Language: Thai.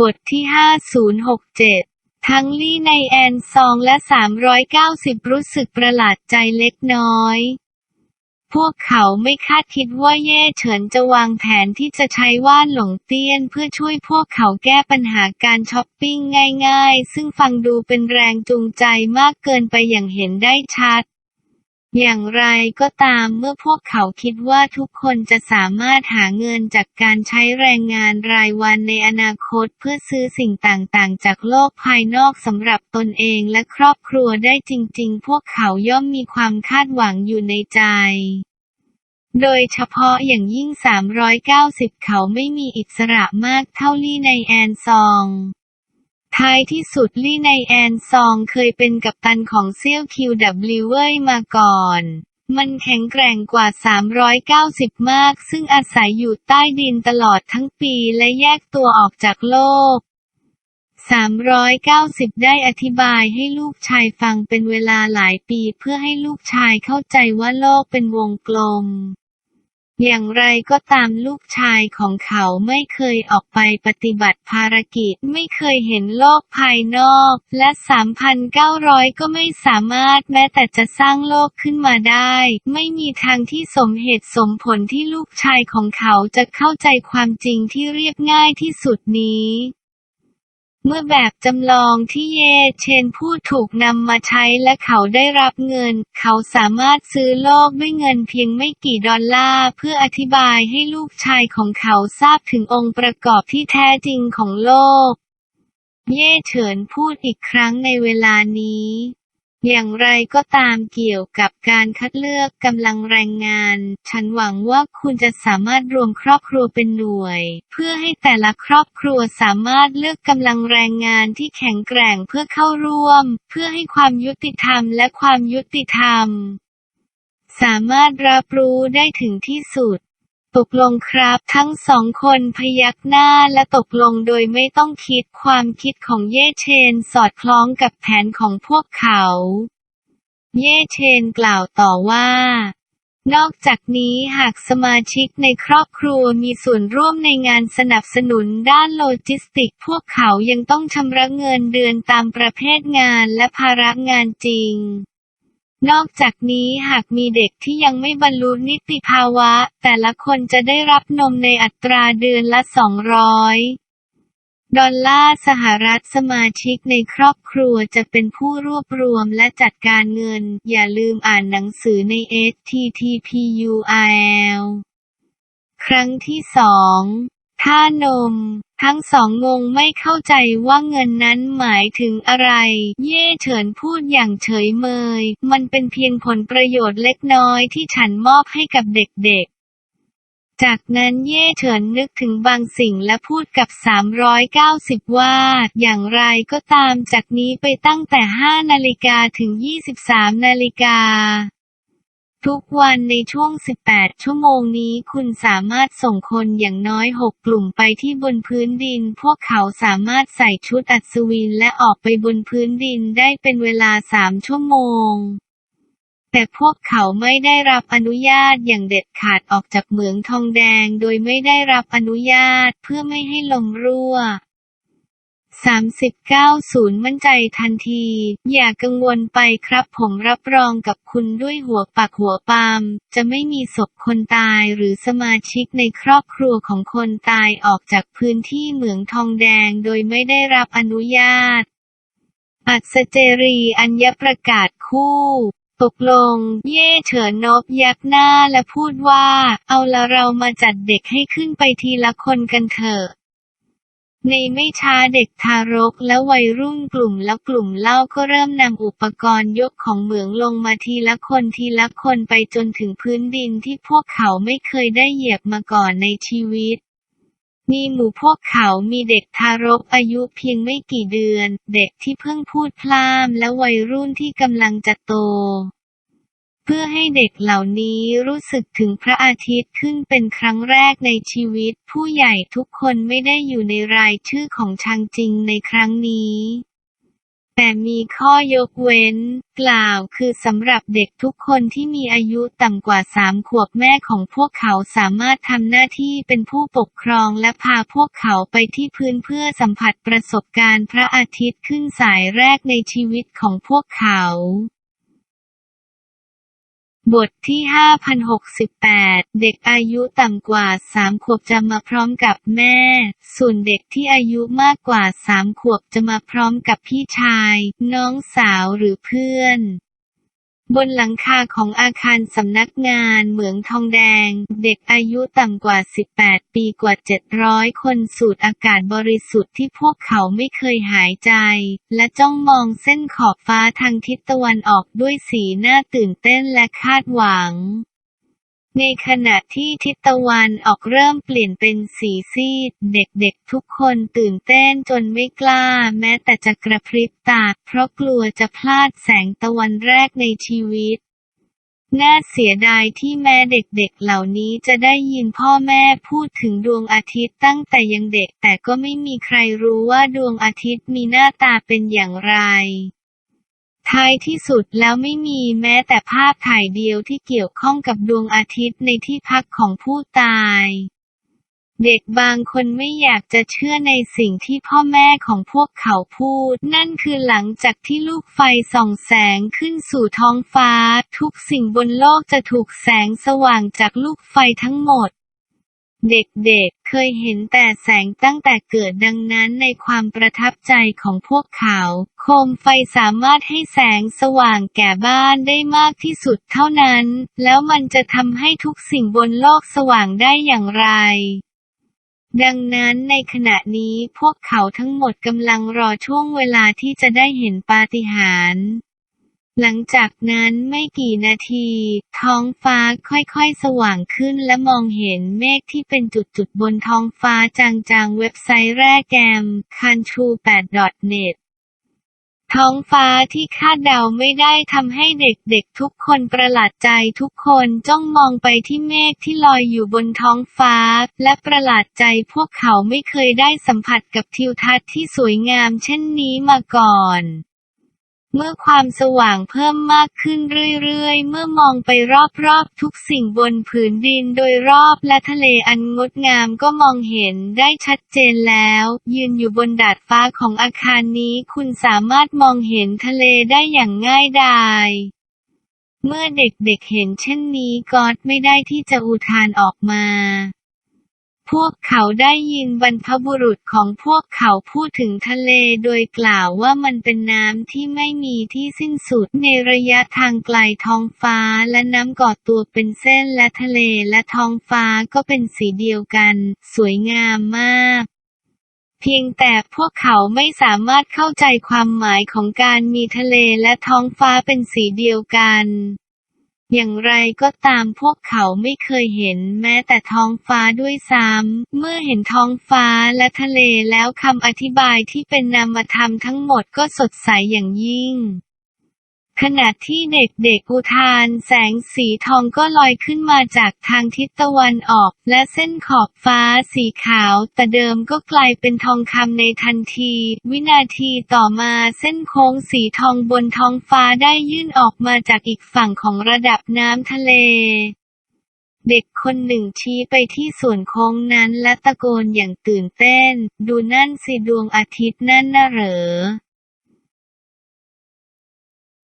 บทที่ 5067 ทั้งลี่ในแอนซองและ 390 รู้สึกประหลาดใจเล็กน้อย พวกเขาไม่คาดคิดว่าเย่เฉินจะวางแผนที่จะใช้ว่านหลงเตี้ยนเพื่อช่วยพวกเขาแก้ปัญหาการช้อปปิ้งง่ายๆ ซึ่งฟังดูเป็นแรงจูงใจมากเกินไปอย่างเห็นได้ชัด อย่างไรก็ตามเมื่อพวกเขาคิดว่าทุกคนจะสามารถหาเงินจากการใช้แรงงานรายวันในอนาคตเพื่อซื้อสิ่งต่างๆ จากโลกภายนอกสำหรับตนเองและครอบครัวได้จริง ๆ พวกเขาย่อมมีความคาดหวังอยู่ในใจโดยเฉพาะอย่างยิ่ง 390 เขาไม่มีอิสระมากเท่าลี่ในแอนซอง ท้ายที่สุดลี่ในแอนซองเคยเป็นกัปตันของเซี่ยวคิวดับลิเว่ยมาก่อนมันแข็งแกร่งกว่า 390 มาก ซึ่งอาศัยอยู่ใต้ดินตลอดทั้งปีและแยกตัวออกจากโลก 390 ได้อธิบายให้ลูกชายฟังเป็นเวลาหลายปีเพื่อให้ลูกชายเข้าใจว่าโลกเป็นวงกลม อย่างไรก็ตามลูกชายของเขาไม่เคยออกไปปฏิบัติภารกิจ ไม่เคยเห็นโลกภายนอก และ 3,900 ก็ไม่สามารถแม้แต่จะสร้างโลกขึ้นมาได้ ไม่มีทางที่สมเหตุสมผลที่ลูกชายของเขาจะเข้าใจความจริงที่เรียบง่ายที่สุดนี้ เมื่อแบบจำลองที่เย่เชนพูดถูกนำมาใช้และเขาได้รับเงิน เขาสามารถซื้อโลกด้วยเงินเพียงไม่กี่ดอลลาร์ เพื่ออธิบายให้ลูกชายของเขาทราบถึงองค์ประกอบที่แท้จริงของโลก เย่เฉินพูดอีกครั้งในเวลานี้ อย่างไรก็ตามเกี่ยวกับการคัดเลือกกำลังแรงงาน ฉันหวังว่าคุณจะสามารถรวมครอบครัวเป็นหน่วย เพื่อให้แต่ละครอบครัวสามารถเลือกกำลังแรงงานที่แข็งแกร่งเพื่อเข้าร่วม เพื่อให้ความยุติธรรมและความยุติธรรม สามารถรับรู้ได้ถึงที่สุด ตกลงครับ ทั้งสองคนพยักหน้าและตกลงโดยไม่ต้องคิดความคิดของเย่เชนสอดคล้องกับแผนของพวกเขา เย่เชนกล่าวต่อว่า นอกจากนี้หากสมาชิกในครอบครัวมีส่วนร่วมในงานสนับสนุนด้านโลจิสติก พวกเขายังต้องชำระเงินเดือนตามประเภทงานและภาระงานจริง นอกจากนี้หากมีเด็กที่ยังไม่บรรลุนิติภาวะ แต่ละคนจะได้รับนมในอัตราเดือนละ 200 ดอลลาร์สหรัฐสมาชิกในครอบครัวจะเป็นผู้รวบรวมและจัดการเงิน อย่าลืมอ่านหนังสือใน STTPURL ครั้งที่สองท่านม ทั้งสองงงไม่เข้าใจว่าเงินนั้นหมายถึงอะไร เย่เฉินพูดอย่างเฉยเมย มันเป็นเพียงผลประโยชน์เล็กน้อยที่ฉันมอบให้กับเด็กๆ จากนั้นเย่เฉินนึกถึงบางสิ่งและพูดกับ 390 ว่า อย่างไรก็ตามจากนี้ไปตั้งแต่ 5 นาฬิกาถึง 23 นาฬิกา ทุกวันในช่วง 18 ชั่วโมงนี้คุณสามารถส่งคนอย่างน้อย 6 กลุ่มไปที่บนพื้นดิน พวกเขาสามารถใส่ชุดอัศวินและออกไปบนพื้นดินได้เป็นเวลา 3 ชั่วโมง แต่พวกเขาไม่ได้รับอนุญาตอย่างเด็ดขาดออกจากเหมืองทองแดงโดยไม่ได้รับอนุญาตเพื่อไม่ให้ลมรั่ว 39.0 มั่นใจทันที อย่ากังวลไปครับผมรับรองกับคุณด้วยหัวปักหัวปามจะไม่มีศพคนตายหรือสมาชิกในครอบครัวของคนตายออกจากพื้นที่เหมืองทองแดงโดยไม่ได้รับอนุญาต อัศเจรีอัญญประกาศคู่ตกลง เย่เฉินนบยักหน้าและพูดว่า เอาละเรามาจัดเด็กให้ขึ้นไปทีละคนกันเถอะ ในไม่ช้าเด็กทารกและวัยรุ่นกลุ่มแล้วกลุ่มเล่าก็เริ่มนำอุปกรณ์ยกของเหมืองลงมาทีละคนทีละคนไปจนถึงพื้นดินที่พวกเขาไม่เคยได้เหยียบมาก่อนในชีวิตมีหมู่พวกเขามีเด็กทารกอายุเพียงไม่กี่เดือน เด็กที่เพิ่งพูดพล่ามและวัยรุ่นที่กำลังจะโต เพื่อให้เด็กเหล่านี้รู้สึกถึงพระอาทิตย์ขึ้นเป็นครั้งแรกในชีวิต ผู้ใหญ่ทุกคนไม่ได้อยู่ในรายชื่อของชางจริงในครั้งนี้ แต่มีข้อยกเว้น กล่าวคือสำหรับเด็กทุกคนที่มีอายุต่ำกว่าสามขวบแม่ของพวกเขาสามารถทำหน้าที่เป็นผู้ปกครองและพาพวกเขาไปที่พื้นเพื่อสัมผัสประสบการณ์พระอาทิตย์ขึ้นสายแรกในชีวิตของพวกเขา บทที่ 5068 เด็กอายุต่ำกว่า 3 ขวบจะมาพร้อมกับแม่ ส่วนเด็กที่อายุมากกว่า 3 ขวบจะมาพร้อมกับพี่ชาย น้องสาวหรือเพื่อน บนหลังคาของอาคารสำนักงานเหมืองทองแดง เด็กอายุต่ำกว่า 18 ปีกว่า 700 คนสูดอากาศบริสุทธิ์ที่พวกเขาไม่เคยหายใจ และจ้องมองเส้นขอบฟ้าทางทิศตะวันออกด้วยสีหน้าตื่นเต้นและคาดหวัง ในขณะที่ทิศตะวันออกเริ่มเปลี่ยนเป็นสีซีด เด็กๆทุกคนตื่นเต้นจนไม่กล้า แม้แต่จะกระพริบตา เพราะกลัวจะพลาดแสงตะวันแรกในชีวิต น่าเสียดายที่แม่เด็กๆเหล่านี้จะได้ยินพ่อแม่พูดถึงดวงอาทิตย์ตั้งแต่ยังเด็ก แต่ก็ไม่มีใครรู้ว่าดวงอาทิตย์มีหน้าตาเป็นอย่างไร ท้ายที่สุดแล้วไม่มีแม้แต่ภาพถ่ายเดียวที่เกี่ยวข้องกับดวงอาทิตย์ในที่พักของผู้ตาย เด็กบางคนไม่อยากจะเชื่อในสิ่งที่พ่อแม่ของพวกเขาพูด นั่นคือหลังจากที่ลูกไฟส่องแสงขึ้นสู่ท้องฟ้า ทุกสิ่งบนโลกจะถูกแสงสว่างจากลูกไฟทั้งหมด เด็กๆ เคยเห็นแต่แสงตั้งแต่เกิดดังนั้นในความประทับใจของพวกเขา โคมไฟสามารถให้แสงสว่างแก่บ้านได้มากที่สุดเท่านั้น แล้วมันจะทำให้ทุกสิ่งบนโลกสว่างได้อย่างไรดังนั้นในขณะนี้พวกเขาทั้งหมดกำลังรอช่วงเวลาที่จะได้เห็นปาฏิหาริย์ หลังจากนั้นไม่กี่นาที ท้องฟ้าค่อยๆ สว่างขึ้นและมองเห็นเมฆที่เป็นจุดๆ บนท้องฟ้าจางๆ เว็บไซต์แรกแกม c a n t r u 8 net ท้องฟ้าที่คาดเดาไม่ได้ทำให้เด็กๆทุกคนประหลาดใจทุกคนจ้องมองไปที่เมฆที่ลอยอยู่บนท้องฟ้า และประหลาดใจพวกเขาไม่เคยได้สัมผัสกับทิวทัศน์ที่สวยงามเช่นนี้มาก่อน เมื่อความสว่างเพิ่มมากขึ้นเรื่อยๆ เมื่อมองไปรอบๆ ทุกสิ่งบนผืนดินโดยรอบและทะเลอันงดงามก็มองเห็นได้ชัดเจนแล้ว ยืนอยู่บนดาดฟ้าของอาคารนี้คุณสามารถมองเห็นทะเลได้อย่างง่ายดายเมื่อเด็กๆเห็นเช่นนี้ก็ไม่ได้ที่จะอุทานออกมา พวกเขาได้ยินบรรพบุรุษของพวกเขาพูดถึงทะเลโดยกล่าวว่ามันเป็นน้ำที่ไม่มีที่สิ้นสุดในระยะทางไกลท้องฟ้าและน้ำก่อตัวเป็นเส้นและทะเลและท้องฟ้าก็เป็นสีเดียวกัน สวยงามมากเพียงแต่พวกเขาไม่สามารถเข้าใจความหมายของการมีทะเลและท้องฟ้าเป็นสีเดียวกัน อย่างไรก็ตามพวกเขาไม่เคยเห็นแม้แต่ท้องฟ้าด้วยซ้ำ เมื่อเห็นท้องฟ้าและทะเลแล้วคำอธิบายที่เป็นนามธรรมทั้งหมดก็สดใสอย่างยิ่ง ขณะที่เด็กๆอุทานแสงสีทองก็ลอยขึ้นมาจากทางทิศตะวันออก และเส้นขอบฟ้าสีขาว แต่เดิมก็กลายเป็นทองคำในทันที วินาทีต่อมาเส้นโค้งสีทองบนท้องฟ้าได้ยื่นออกมาจากอีกฝั่งของระดับน้ำทะเลเด็กคนหนึ่งชี้ไปที่ส่วนโค้งนั้นและตะโกนอย่างตื่นเต้น ดูนั่นสิดวงอาทิตย์นั่นน่ะเหรอ